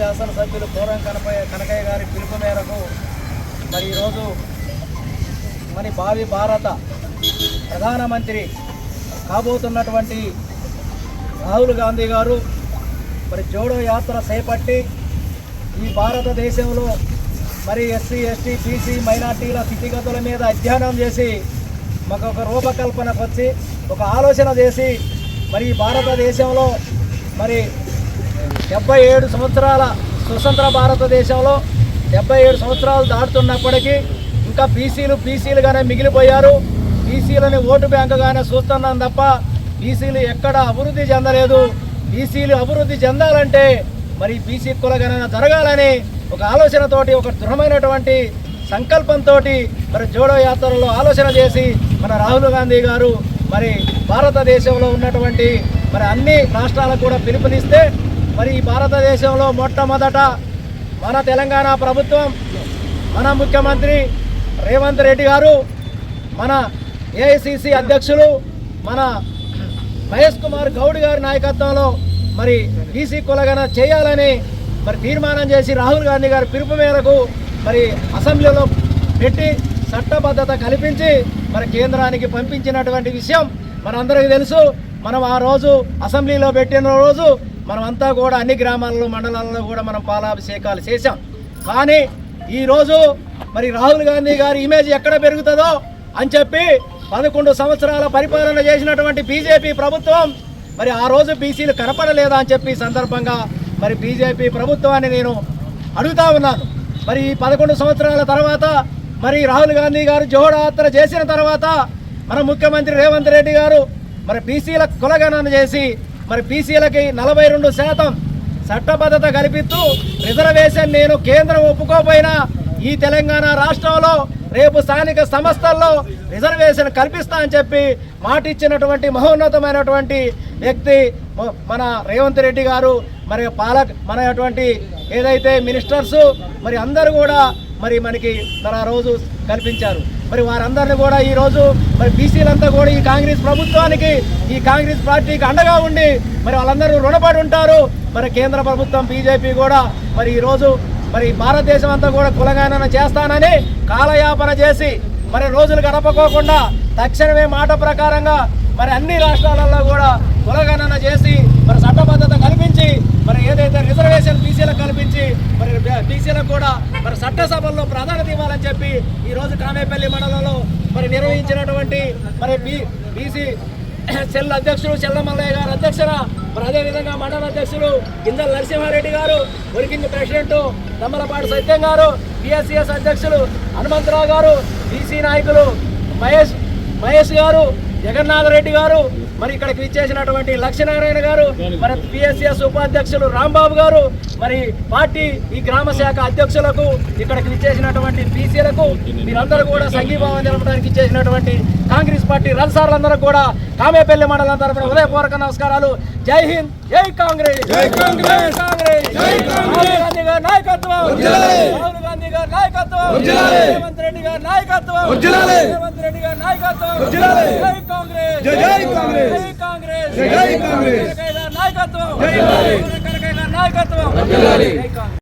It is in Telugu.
శాసనసభ్యులు పూర్వం కనపయ్య కనకయ్య గారి పిలుపు మేరకు మరి ఈరోజు మరి భావి భారత ప్రధానమంత్రి కాబోతున్నటువంటి రాహుల్ గాంధీ గారు మరి జోడో యాత్ర చేపట్టి ఈ భారతదేశంలో మరి ఎస్సీ ఎస్టీ బీసీ మైనార్టీల స్థితిగతుల మీద అధ్యయనం చేసి మాకు ఒక రూపకల్పనకు వచ్చి ఒక ఆలోచన చేసి మరి భారతదేశంలో మరి డెబ్బై ఏడు సంవత్సరాల స్వతంత్ర భారతదేశంలో డెబ్బై ఏడు సంవత్సరాలు దాటుతున్నప్పటికీ ఇంకా బీసీలు బీసీలుగానే మిగిలిపోయారు. బీసీలని ఓటు బ్యాంకుగానే చూస్తున్నాం తప్ప బీసీలు ఎక్కడ అభివృద్ధి చెందలేదు. బీసీలు అభివృద్ధి చెందాలంటే మరి బీసీ కులగణన జరగాలని ఒక ఆలోచనతోటి ఒక దృఢమైనటువంటి సంకల్పంతో మరి జోడో యాత్రలో ఆలోచన చేసి మన రాహుల్ గాంధీ గారు మరి భారతదేశంలో ఉన్నటువంటి మరి అన్ని రాష్ట్రాలకు కూడా పిలుపునిస్తే మరి ఈ భారతదేశంలో మొట్టమొదట మన తెలంగాణ ప్రభుత్వం మన ముఖ్యమంత్రి రేవంత్ రెడ్డి గారు మన ఏఐసిసి అధ్యక్షులు మన మహేష్ కుమార్ గౌడ్ గారి నాయకత్వంలో మరి బీసీ కులగన చేయాలని మరి తీర్మానం చేసి రాహుల్ గాంధీ గారి పిలుపు మేరకు మరి అసెంబ్లీలో పెట్టి చట్టబద్ధత కల్పించి మరి కేంద్రానికి పంపించినటువంటి విషయం మనందరికీ తెలుసు. మనం ఆ రోజు అసెంబ్లీలో పెట్టిన రోజు మనమంతా కూడా అన్ని గ్రామాలలో మండలాల్లో కూడా మనం పాలాభిషేకాలు చేశాం. కానీ ఈరోజు మరి రాహుల్ గాంధీ గారి ఇమేజ్ ఎక్కడ పెరుగుతుందో అని చెప్పి పదకొండు సంవత్సరాల పరిపాలన చేసినటువంటి బీజేపీ ప్రభుత్వం మరి ఆ రోజు బీసీలు కనపడలేదా అని చెప్పి సందర్భంగా మరి బీజేపీ ప్రభుత్వాన్ని నేను అడుగుతా ఉన్నాను. మరి ఈ పదకొండు సంవత్సరాల తర్వాత మరి రాహుల్ గాంధీ గారు జోడయాత్ర చేసిన తర్వాత మన ముఖ్యమంత్రి రేవంత్ రెడ్డి గారు మరి బీసీల కులగణన చేసి మరి బీసీలకి నలభై రెండు శాతం చట్టబద్ధత కల్పిస్తూ రిజర్వేషన్ నేను కేంద్రం ఒప్పుకోపోయినా ఈ తెలంగాణ రాష్ట్రంలో రేపు స్థానిక సంస్థల్లో రిజర్వేషన్ కల్పిస్తా అని చెప్పి మాట ఇచ్చినటువంటి మహోన్నతమైనటువంటి వ్యక్తి మన రేవంత్ రెడ్డి గారు మరి పాలక్ మనటువంటి ఏదైతే మినిస్టర్స్ మరి అందరూ కూడా మరి మనకి తన రోజు కల్పించారు. మరి వారందరిని కూడా ఈ రోజు మరి బీసీలంతా కూడా ఈ కాంగ్రెస్ ప్రభుత్వానికి ఈ కాంగ్రెస్ పార్టీకి అండగా ఉండి మరి వాళ్ళందరూ రుణపడి ఉంటారు. మరి కేంద్ర ప్రభుత్వం బీజేపీ కూడా మరి ఈ రోజు మరి భారతదేశం అంతా కూడా కులగానన చేస్తానని కాలయాపన చేసి మరి రోజులు గడపకోకుండా తక్షణమే మాట ప్రకారంగా మరి అన్ని రాష్ట్రాలలో కూడా కులగణన చేసి మరి చట్టబద్ధత కల్పించి మరి ఏదైతే రిజర్వేషన్ బీసీలకు కల్పించి మరి బీసీలకు కూడా మరి చట్టసభల్లో ప్రాధాన్యత ఇవ్వాలని చెప్పి ఈ రోజు కామేపల్లి మండలంలో మరి నిర్వహించినటువంటి మరి బీ బీసీ సెల్ అధ్యక్షుడు చెల్లమల్లయ్య గారు అధ్యక్షన మరి అదేవిధంగా మండల అధ్యక్షులు గింజల నరసింహారెడ్డి గారు ఉరికింది ప్రెసిడెంట్ దమ్మలపాటి సత్యం గారు పిఎస్సిఎస్ అధ్యక్షులు హనుమంతరావు గారు బీసీ నాయకులు మహేష్ మహేష్ గారు జగన్నాథరెడ్డి గారు మరి ఇక్కడికి ఇచ్చేసినటువంటి లక్ష్మీనారాయణ గారు మరి పిఎస్సిఎస్ ఉపాధ్యక్షులు రాంబాబు గారు మరి పార్టీ ఈ గ్రామ శాఖ అధ్యక్షులకు ఇక్కడికి ఇచ్చేసినటువంటి బీసీలకు మీరందరూ కూడా సంఘీభావం తెలపడానికి ఇచ్చేసినటువంటి కాంగ్రెస్ పార్టీ రన్సార్లందరూ కూడా కామేపల్లి మండలం తరఫున ఉదయపూర్వక నమస్కారాలు. జై హింద్ జై కాంగ్రెస్. గాంధీ గారి నాయకత్వం. రాహుల్ గాంధీ గారి నాయకత్వం. రేవంత్ రెడ్డి గారి నాయకత్వం. రేవంత్ రెడ్డి గారి నాయకత్వం. జై కాంగ్రెస్. జై కాంగ్రెస్. జై కాంగ్రెస్. జై కాంగ్రెస్. నాయకత్వం. జై నాయకత్వం జై కాంగ్రెస్.